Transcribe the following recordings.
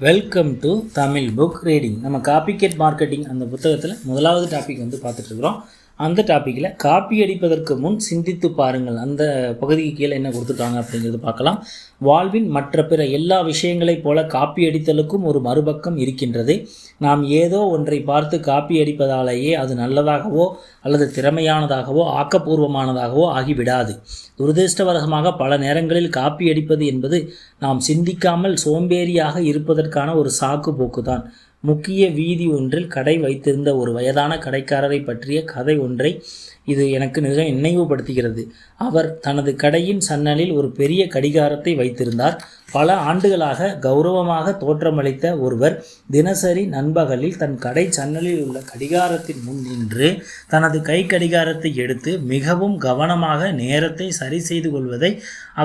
Welcome to Tamil book reading நம்ம copycat marketing அந்த புத்தகத்தில் முதலாவது டாபிக் வந்து பார்த்துட்ருக்குறோம் அந்த டாப்பிக்கில் காப்பி அடிப்பதற்கு முன் சிந்தித்து பாருங்கள். அந்த பகுதிக்கு கீழே என்ன கொடுத்துருக்காங்க அப்படிங்கிறது பார்க்கலாம். வாழ்வின் மற்ற பிற எல்லா விஷயங்களைப் போல காப்பி அடித்தலுக்கும் ஒரு மறுபக்கம் இருக்கின்றது. நாம் ஏதோ ஒன்றை பார்த்து காப்பி அடிப்பதாலேயே அது நல்லதாகவோ அல்லது திறமையானதாகவோ ஆக்கப்பூர்வமானதாகவோ ஆகிவிடாது. துரதிருஷ்டவசமாக பல நேரங்களில் காப்பி அடிப்பது என்பது நாம் சிந்திக்காமல் சோம்பேறியாக இருப்பதற்கான ஒரு சாக்கு போக்குதான் முக்கிய வீதி ஒன்றில் கடை வைத்திருந்த ஒரு வயதான கடைக்காரரை பற்றிய கதை ஒன்றை இது எனக்கு மிக நினைவுபடுத்துகிறது. அவர் தனது கடையின் சன்னலில் ஒரு பெரிய கடிகாரத்தை வைத்திருந்தார். பல ஆண்டுகளாக கௌரவமாக தோற்றமளித்த ஒருவர் தினசரி நண்பகலில் தன் கடை சன்னலில் உள்ள கடிகாரத்தின் முன் நின்று தனது கை கடிகாரத்தை எடுத்து மிகவும் கவனமாக நேரத்தை சரி செய்து கொள்வதை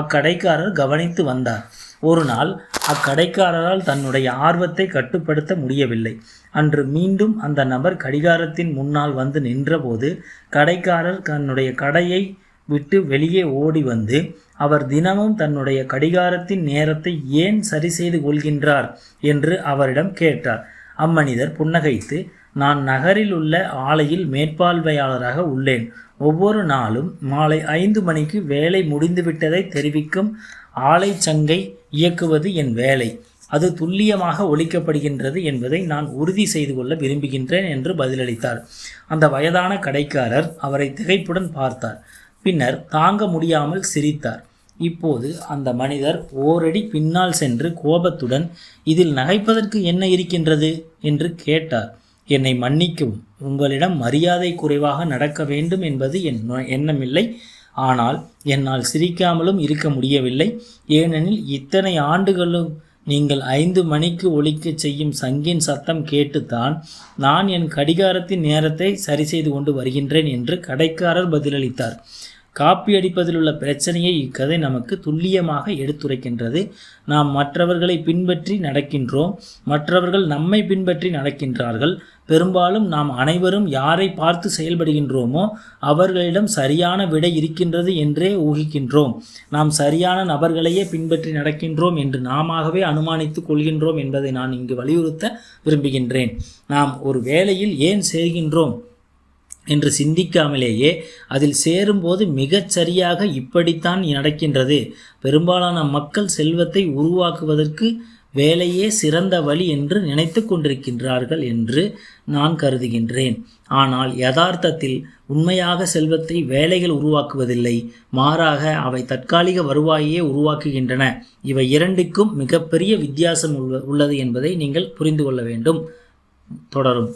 அக்கடைக்காரர் கவனித்து வந்தார். ஒரு நாள் அக்கடைக்காரரால் தன்னுடைய ஆர்வத்தை கட்டுப்படுத்த முடியவில்லை. அன்று மீண்டும் அந்த நபர் கடிகாரத்தின் முன்னால் வந்து நின்றபோது கடைக்காரர் தன்னுடைய கடையை விட்டு வெளியே ஓடி வந்து அவர் தினமும் தன்னுடைய கடிகாரத்தின் நேரத்தை ஏன் சரி செய்து கொள்கின்றார்? என்று அவரிடம் கேட்டார். அம்மனிதர் புன்னகைத்து நான் நகரில் உள்ள ஆலையில் மேற்பார்வையாளராக உள்ளேன். ஒவ்வொரு நாளும் மாலை ஐந்து மணிக்கு வேலை முடிந்துவிட்டதை தெரிவிக்கும் ஆலை சங்கை இயக்குவது என் வேலை. அது துல்லியமாக ஒழிக்கப்படுகின்றது என்பதை நான் உறுதி செய்து கொள்ள விரும்புகின்றேன் என்று பதிலளித்தார். அந்த வயதான கடைக்காரர் அவரை திகைப்புடன் பார்த்தார். பின்னர் தாங்க முடியாமல் சிரித்தார். இப்போது அந்த மனிதர் ஓரடி பின்னால் சென்று கோபத்துடன் இதில் நகைப்பதற்கு என்ன இருக்கின்றது? என்று கேட்டார். என்னை மன்னிக்கும். உங்களிடம் மரியாதை குறைவாக நடக்க வேண்டும் என்பது என் எண்ணமில்லை. ஆனால் என்னால் சிரிக்காமலும் இருக்க முடியவில்லை. ஏனெனில் இத்தனை ஆண்டுகளும் நீங்கள் ஐந்து மணிக்கு ஒழிக்கச் செய்யும் சங்கின் சத்தம் கேட்டுத்தான் நான் என் கடிகாரத்தின் நேரத்தை சரி செய்து கொண்டு வருகின்றேன் என்று கடைக்காரர் பதிலளித்தார். காப்பி அடிப்பதில் உள்ள பிரச்சனையை இக்கதை நமக்கு துல்லியமாக எடுத்துரைக்கின்றது. நாம் மற்றவர்களை பின்பற்றி நடக்கின்றோம். மற்றவர்கள் நம்மை பின்பற்றி நடக்கின்றார்கள். பெரும்பாலும் நாம் அனைவரும் யாரை பார்த்து செயல்படுகின்றோமோ அவர்களிடம் சரியான விடை இருக்கின்றது என்றே ஊகிக்கின்றோம். நாம் சரியான நபர்களையே பின்பற்றி நடக்கின்றோம் என்று நாமவே அனுமானித்துக் கொள்கின்றோம் என்பதை நான் இங்கு வலியுறுத்த விரும்புகின்றேன். நாம் ஒரு வேலையில் ஏன் செய்கின்றோம் என்று சிந்திக்காமலேயே அதில் சேரும்போது மிகச் சரியாக இப்படித்தான் நடக்கின்றது. பெரும்பாலான மக்கள் செல்வத்தை உருவாக்குவதற்கு வேலையே சிறந்த வழி என்று நினைத்து கொண்டிருக்கின்றார்கள் என்று நான் கருதுகின்றேன். ஆனால் யதார்த்தத்தில் உண்மையாக செல்வத்தை வேலைகள் உருவாக்குவதில்லை. மாறாக அவை தற்காலிக வருவாயையே உருவாக்குகின்றன. இவை இரண்டுக்கும் மிகப்பெரிய வித்தியாசம் உள்ளது என்பதை நீங்கள் புரிந்து கொள்ள வேண்டும். தொடரும்.